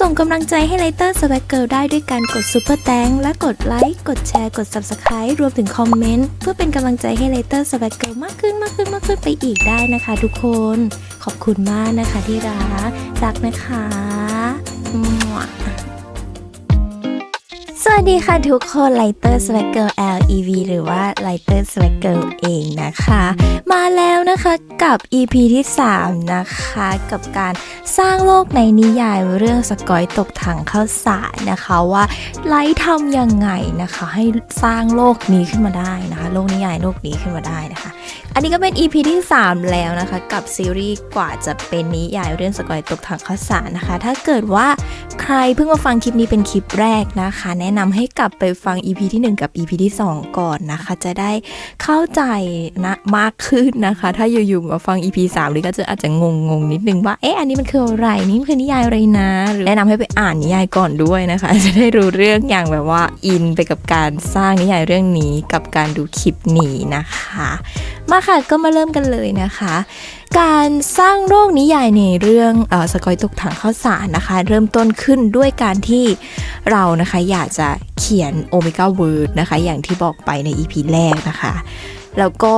ส่งกำลังใจให้ไลเตอร์สแวักเกิลได้ด้วยการกดซุปเปอร์แตงและกดไลค์กดแชร์กด Subscribe รวมถึงคอมเมนต์เพื่อเป็นกำลังใจให้ไลเตอร์สแวักเกิลมากขึ้นมากขึ้นมากขึ้นไปอีกได้นะคะ ทุกคนขอบคุณมากนะคะที่รักรักนะคะมั่ สวัสดีค่ะทุกคนไลเตอร์สวักเกิล LEV หรือว่าไลเตอร์สวักเกิลเองนะคะ มาแล้วนะคะกับ EP ที่ 3 นะคะ กับการสร้างโลกในนิยายเรื่องสกอยตกถังข้าวสารนะคะว่าไลท์ทำยังไงนะคะ ให้สร้างโลกนี้ขึ้นมาได้นะคะ โลกนิยายโลกนี้ขึ้นมาได้นะคะ อันนี้ก็เป็น EP ที่ 3 แล้วนะคะ กับซีรีส์กว่าจะเป็นนิยายเรื่องสกอยตกถังข้าวสารนะคะ ถ้าเกิดว่าใครเพิ่งมาฟังคลิปนี้เป็นคลิปแรกนะคะ แนะนำให้กลับไปฟัง EP ที่ 1 กับ EP ที่ 2 ก่อนนะคะ จะได้เข้าใจนะมากขึ้นนะคะ ถ้าอยู่ๆมาฟัง EP 3หรือก็จะอาจจะงงๆนิดนึงว่าเอ๊ะอันนี้มันคืออะไรนี่มันคือนิยายอะไรนะหรือแนะนำให้ไปอ่านนิยายก่อนด้วยนะคะ จะได้รู้เรื่องอย่างแบบว่าอินไปกับการสร้างนิยายเรื่องนี้กับการดูคลิปนี้นะคะมาค่ะก็มาเริ่มกันเลยนะคะ การสร้างโลกนิยายในเรื่องอสกอยตกถังข้าวสารนะคะ เริ่มต้นขึ้นด้วยการที่เรานะคะอยากจะเขียนโอเมก้าเวิร์ดนะคะ อย่างที่บอกไปใน EP แรกนะคะ แล้วก็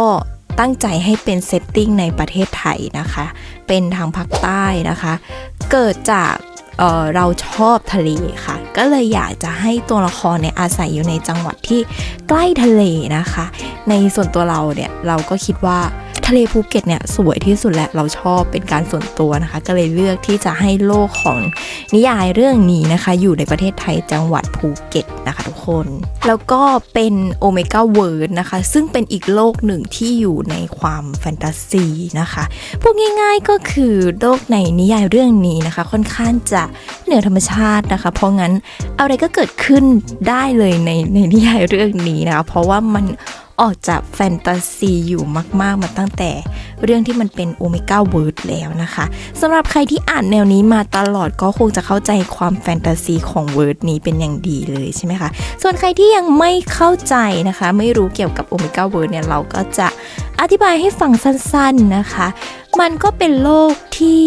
ตั้งใจให้เป็นเซตติ้งในประเทศไทยนะคะ เป็นทางภาคใต้นะคะ เกิดจากเเราชอบทะเลค่ะ ก็เลยอยากจะให้ตัวละครเนี่ยอาศัยอยู่ในจังหวัดที่ใกล้ทะเลนะคะ ในส่วนตัวเราเนี่ยเราก็คิดว่า ทะเลภูเก็ตเนี่ยสวยที่สุดแหละเราชอบเป็นการส่วนตัวนะคะ ก็เลยเลือกที่จะให้โลกของนิยายเรื่องนี้นะคะ อยู่ในประเทศไทยจังหวัดภูเก็ตนะคะทุกคน แล้วก็เป็นโอเมก้าเวิร์ดนะคะ ซึ่งเป็นอีกโลกหนึ่งที่อยู่ในความแฟนตาซีนะคะพูดง่ายๆก็คือโลกในนิยายเรื่องนี้นะคะ ค่อนข้างจะเหนือธรรมชาตินะคะ เพราะงั้นอะไรก็เกิดขึ้นได้เลยในในนิยายเรื่องนี้นะคะ เพราะว่ามัน ออกจากแฟนตาซีอยู่มาก ๆ มาตั้งแต่เรื่องที่มันเป็นโอเมก้าเวิร์ดแล้วนะคะสำหรับใครที่อ่านแนวนี้มาตลอดก็คงจะเข้าใจความแฟนตาซีของเวิร์ดนี้เป็นอย่างดีเลยใช่ไหมคะ ส่วนใครที่ยังไม่เข้าใจนะคะ ไม่รู้เกี่ยวกับโอเมก้าเวิร์ดเนี่ยเราก็จะอธิบายให้ฟังสั้น ๆนะคะ มันก็เป็นโลกที่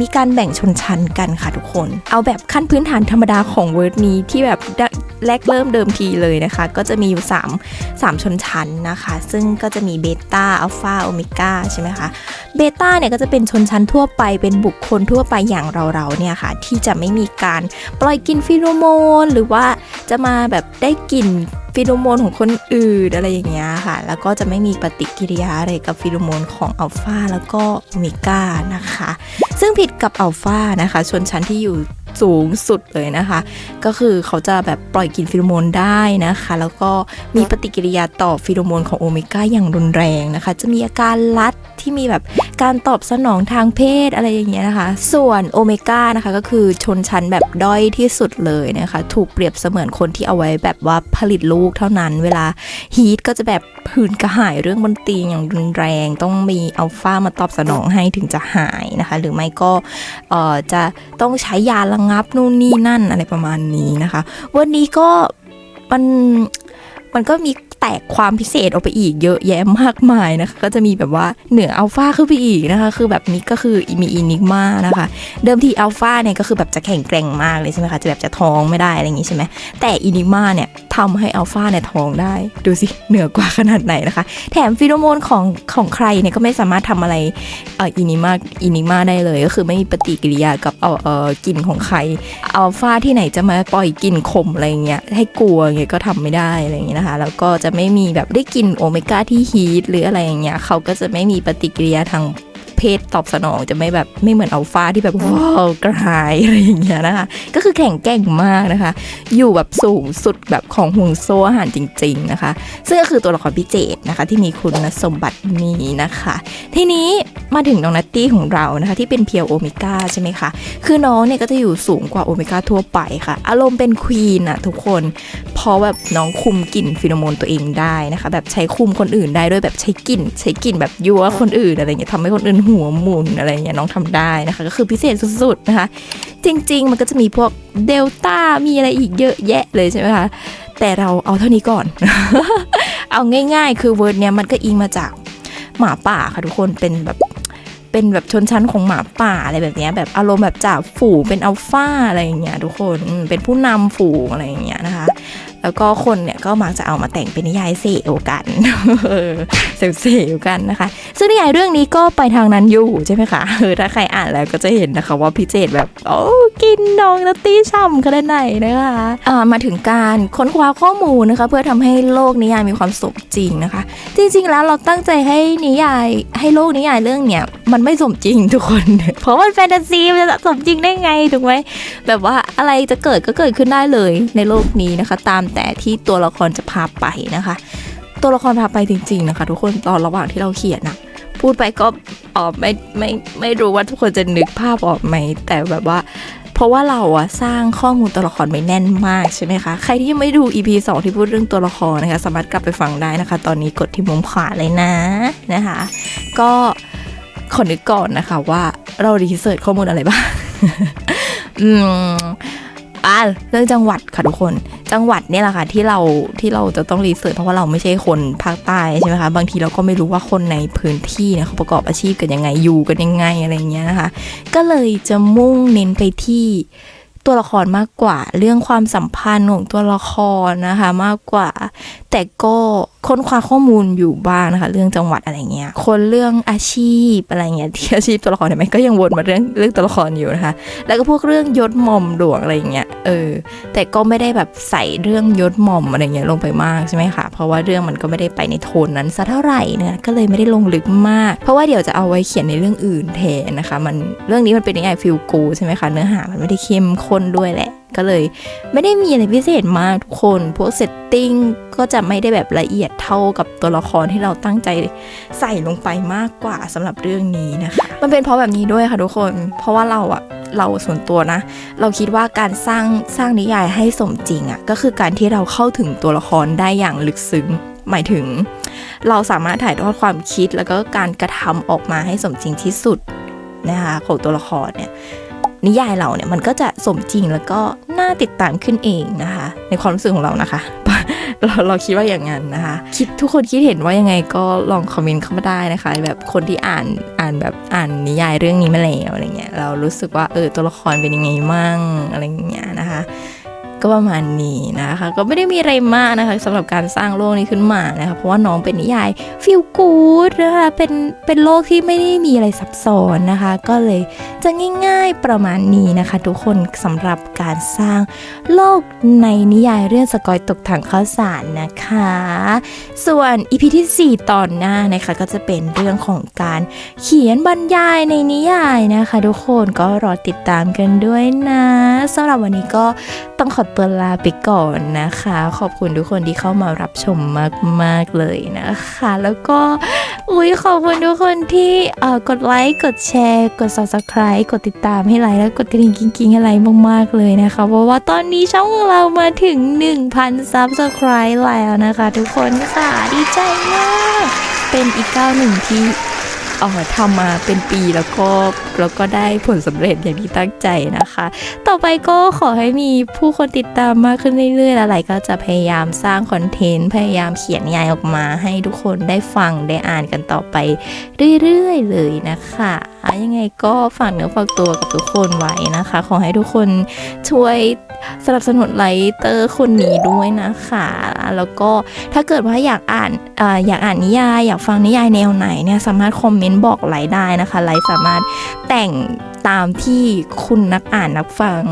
มีการแบ่งชนชั้นกันค่ะทุกคน เอาแบบขั้นพื้นฐานธรรมดาของเวิร์ดนี้ที่แบบแรกเริ่มเดิมทีเลยนะคะ ก็จะมีอยู่3 3ชนชั้นนะคะ ซึ่งก็จะมีเบต้าอัลฟาโอเมก้าใช่ไหมคะเบต้าเนี่ยก็จะเป็นชนชั้นทั่วไปเป็นบุคคลทั่วไปอย่างเราๆเนี่ยค่ะ ที่จะไม่มีการปล่อยกลินฟิโรโมน หรือว่าจะมาแบบได้กลิ่นฟิโรโมนของคนอื่นอะไรอย่างเงี้ยค่ะ แล้วก็จะไม่มีปฏิกิริยาอะไรกับฟิโรโมนของอัลฟาแล้วก็โอเมก้านะคะ ซึ่งผิดกับอัลฟานะคะชนชั้นที่อยู่สูงสุดเลยนะคะ ก็คือเขาจะแบบปล่อยกลิ่นฟิโรโมนได้นะคะ แล้วก็มีปฏิกิริยาต่อฟิโรโมนของโอเมก้าอย่างรุนแรงนะคะ จะมีอาการลัดที่มีแบบการตอบสนองทางเพศอะไรอย่างเงี้ยนะคะ ส่วนโอเมก้านะคะก็คือชนชั้นแบบด้อยที่สุดเลยนะคะ ถูกเปรียบเสมือนคนที่เอาไว้แบบว่าผลิตลูกเท่านั้น เวลาฮีทก็จะแบบผื่นกระหายเรื่องบนตียงอย่างรุนแรง ต้องมีอัลฟามาตอบสนองให้ถึงจะหายนะคะ หรือไม่ก็เอ่อจะต้องใช้ยาระงับนู่นนี่นั่นอะไรประมาณนี้นะคะ วันนี้ก็มันมันก็มีแตกความพิเศษออกไปอีกเยอะแยะมากมายนะคะ ก็จะมีแบบว่าเหนืออัลฟาขึ้นไปอีกนะคะ คือแบบนี้ก็คือมีอินิกมานะคะ เดิมทีอัลฟาเนี่ยก็คือแบบจะแข็งแกร่งมากเลยใช่ไหมคะ จะแบบจะท้องไม่ได้อะไรอย่างงี้ใช่ไหมแต่อินิกมาเนี่ย ทำให้อัลฟาเนี่ยท้องได้ ดูสิเหนือกว่าขนาดไหนนะคะ แถมฟิโรโมนของของใครเนี่ยก็ไม่สามารถทำอะไรอ,อินิมาอินิมาได้เลย ก็คือไม่มีปฏิกิริยากับเอ่อเอ่อกลิ่นของใครอัลฟาที่ไหนจะมาปล่อยกลิ่นขมอะไรเงี้ยให้กลัวเงี้ยก็ทำไม่ได้อะไรเงี้ยนะคะ แล้วก็จะไม่มีแบบได้กลิ่นโอเมก้าที่ฮีทหรืออะไรอย่างเงี้ยเขาก็จะไม่มีปฏิกิริยาทาง เพศตอบสนองจะไม่แบบไม่เหมือนอัลฟาที่แบบว้าวกระหายอะไรอย่างเงี้ยนะคะ ก็คือแข็งแกร่งมากนะคะ อยู่แบบสูงสุดแบบของห่วงโซ่อาหารจริง ๆนะคะ ซึ่งก็คือตัวละครพิเจตนะคะ ที่มีคุณสมบัตินี้นะคะ ทีนี้มาถึงน้องนัตตี้ของเรานะคะ ที่เป็นเพียวโอเมก้าใช่ไหมคะ คือน้องเนี่ยก็จะอยู่สูงกว่าโอเมก้าทั่วไปค่ะ อารมณ์เป็นควีนอะทุกคนเพราะแบบน้องคุมกลิ่นฟิโรโมนตัวเองได้นะคะ แบบใช้คุมคนอื่นได้ด้วยแบบใช้กลิ่น ใช้กลิ่นแบบยั่วคนอื่นอะไรเงี้ยทำให้คนอื่นหหัวหมุนอะไรเงี้ยน้องทำได้นะคะ ก็คือพิเศษสุดๆนะคะ จริง ๆ มันก็จะมีพวกเดลต้ามีอะไรอีกเยอะแยะเลยใช่ไหมคะแต่เราเอาเท่านี้ก่อน เอาง่าย ๆ คือเวิร์ดเนี้ยมันก็อิงมาจากหมาป่าค่ะทุกคนเป็นแบบเป็นแบบชนชั้นของหมาป่าอะไรแบบเนี้ยแบบอารมณ์แบบจ่าฝูงเป็นอัลฟาอะไรอย่างเงี้ยทุกคนเป็นผู้นำฝูงอะไรอย่างเงี้ยนะคะ แล้วก็คนเนี่ยก็มักจะเอามาแต่งเป็นนิยายเสวกันเออเซลกันนะคะ ซึ่งนิยายเรื่องนี้ก็ไปทางนั้นอยู่ใช่ไหมคะเออถ้าใครอ่านแล้วก็จะเห็นนะคะว่าพี่เจดแบบโอ้กินนองนัตตี้ช่ำขนาดไหนนะคะอ่ามาถึงการค้นคว้าข้อมูลนะคะ เพื่อทำให้โลกนิยายมีความสมจริงนะคะ จริง ๆ แล้วเราตั้งใจให้นิยายให้โลกนิยายเรื่องเนี้ยมันไม่สมจริงทุกคน เพราะมันแฟนตาซีมันจะสมจริงได้ไงถูกไหมแบบว่าอะไรจะเกิดก็เกิดขึ้นได้เลยในโลกนี้นะคะ ตามแต่ที่ตัวละครจะพาไปนะคะ ตัวละครพาไปจริง ๆนะคะ ทุกคนตอนระหว่างที่เราเขียนอะพูดไปก็ออไม่ไม่ไม่รู้ว่าทุกคนจะนึกภาพออกไหมแต่แบบว่า เพราะว่าเราอะสร้างข้อมูลตัวละครไว้แน่นมากใช่ไหมคะ ใครที่ยังไม่ดู EP 2 ที่พูดเรื่องตัวละครนะคะ สามารถกลับไปฟังได้นะคะ ตอนนี้กดที่มุมขวาเลยนะนะคะ ก็ขอนึกก่อนนะคะว่าเรารีเสิร์ชข้อมูลอะไรบ้าง อืมอ่าเรื่องจังหวัดค่ะทุกคน จังหวัดเนี่ยแหละค่ะที่เราที่เราจะต้องรีเสิร์ชเพราะว่าเราไม่ใช่คนภาคใต้ใช่ไหมคะบางทีเราก็ไม่รู้ว่าคนในพื้นที่เนี่ยเขาประกอบอาชีพกันยังไงอยู่กันยังไงอะไรอย่างเงี้ยนะคะ ก็เลยจะมุ่งเน้นไปที่ตัวละครมากกว่า เรื่องความสัมพันธ์ของตัวละครนะคะ มากกว่าแต่ก็ค้นคว้าข้อมูลอยู่บ้างนะคะ เรื่องจังหวัดอะไรเงี้ย คนเรื่องอาชีพอะไรเงี้ยที่อาชีพตัวละครเห็นไหมก็ยังวนมาเรื่องเรื่องตัวละครอยู่นะคะ แล้วก็พวกเรื่องยศหม่อมหลวงอะไรเงี้ยเออ แต่ก็ไม่ได้แบบใส่เรื่องยศหม่อมอะไรเงี้ยลงไปมากใช่ไหมคะเพราะว่าเรื่องมันก็ไม่ได้ไปในโทนนั้นสัเท่าไหร่เนี่ยก็เลยไม่ได้ลงลึกมาก เพราะว่าเดี๋ยวจะเอาไว้เขียนในเรื่องอื่นแทนนะคะ มันเรื่องนี้มันเป็นนิยายฟิลกูใช่ไหมคะเนื้อหามันไม่ได้เข้มข้นด้วยแหละ ก็เลยไม่ได้มีอะไรพิเศษมากทุกคน พวกเซตติ้งก็จะไม่ได้แบบละเอียดเท่ากับตัวละครที่เราตั้งใจใส่ลงไปมากกว่าสำหรับเรื่องนี้นะคะ มันเป็นเพราะแบบนี้ด้วยค่ะทุกคน เพราะว่าเราอะเราส่วนตัวนะ เราคิดว่าการสร้างสร้างนิยายให้สมจริงอะก็คือการที่เราเข้าถึงตัวละครได้อย่างลึกซึ้งหมายถึง เราสามารถถ่ายทอดความคิดแล้วก็การกระทำออกมาให้สมจริงที่สุดนะคะของตัวละครเนี่ย นิยายเราเนี่ยมันก็จะสมจริงแล้วก็น่าติดตามขึ้นเองนะคะ ในความรู้สึกของเรานะคะ เราเราคิดว่าอย่างนั้นนะคะ คิดทุกคนคิดเห็นว่ายังไงก็ลองคอมเมนต์เข้ามาได้นะคะ แบบคนที่อ่านอ่านแบบอ่านนิยายเรื่องนี้มาแล้วอะไรเงี้ยเรารู้สึกว่าเออตัวละครเป็นยังไงมั่งอะไรเงี้ยนะคะ ก็ประมาณนี้นะคะ ก็ไม่ได้มีอะไรมากนะคะสำหรับการสร้างโลกนี้ขึ้นมานะคะ เพราะว่าน้องเป็นนิยายฟิลกูดนะคะเป็นเป็นโลกที่ไม่ได้มีอะไรซับซ้อนนะคะ ก็เลยจะง่าย ๆประมาณนี้นะคะ ทุกคนสำหรับการสร้างโลกในนิยายเรื่องสกอยตกถังข้าวสารนะคะ ส่วนอีพีที่ 4 ตอนหน้านะคะก็จะเป็นเรื่องของการเขียนบรรยายในนิยายนะคะ ทุกคนก็รอติดตามกันด้วยนะสำหรับวันนี้ก็ต้องขอตัวลาไปก่อนนะคะ ขอบคุณทุกคนที่เข้ามารับชมมาก ๆ เลยนะคะ แล้วก็อุ้ยขอบคุณทุกคนที่เอ่อกดไลค์กดแชร์กด subscribe กดติดตามให้ไลค์แล้วกดกระดิ่งกิ๊งๆให้ไลค์มาก ๆ เลยนะคะ เพราะว่าตอนนี้ช่องของเรามาถึง 1,000 subscribe แล้วนะคะ ทุกคนค่ะดีใจมาก เป็นอีกก้าวหนึ่งที่ เออทำมาเป็นปีแล้วก็แล้วก็ได้ผลสำเร็จอย่างที่ตั้งใจนะคะ ต่อไปก็ขอให้มีผู้คนติดตามมากขึ้นเรื่อยๆ แล้วไหลก็จะพยายามสร้างคอนเทนต์พยายามเขียนนิยายออกมา ให้ทุกคนได้ฟังได้อ่านกันต่อไปเรื่อยๆ เลยนะคะ ยังไงก็ฝากเนื้อฝากตัวกับทุกคนไว้นะคะ ขอให้ทุกคนช่วยสนับสนุนไลเตอร์คนนี้ด้วยนะคะ แล้วก็ถ้าเกิดว่าอยากอ่านอออยากอ่านนิยาย อยากฟังนิยายแนวไหนเนี่ยสามารถคอมเมนต์บอกไลได้นะคะไลสามารถแต่งตามที่คุณนักอ่านนักฟัง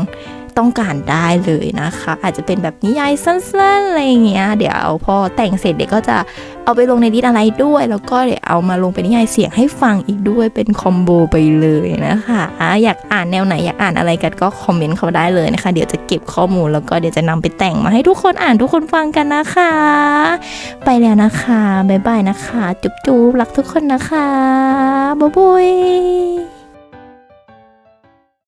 ต้องการได้เลยนะคะ อาจจะเป็นแบบนิยายสั้นๆอะไรเงี้ยเดี๋ยวพอแต่งเสร็จเด็กก็จะเอาไปลงในดิสอะไรด้วย แล้วก็เดี๋ยวเอามาลงเป็นนิยายเสียงให้ฟังอีกด้วยเป็นคอมโบไปเลยนะคะอะอยากอ่านแนวไหนอยากอ่านอะไรกันก็คอมเมนต์เข้ามาได้เลยนะคะ เดี๋ยวจะเก็บข้อมูลแล้วก็เดี๋ยวจะนำไปแต่งมาให้ทุกคนอ่านทุกคนฟังกันนะคะ ไปแล้วนะคะบ๊ายบายนะคะ จุ๊บๆรักทุกคนนะคะบ๊ายบาย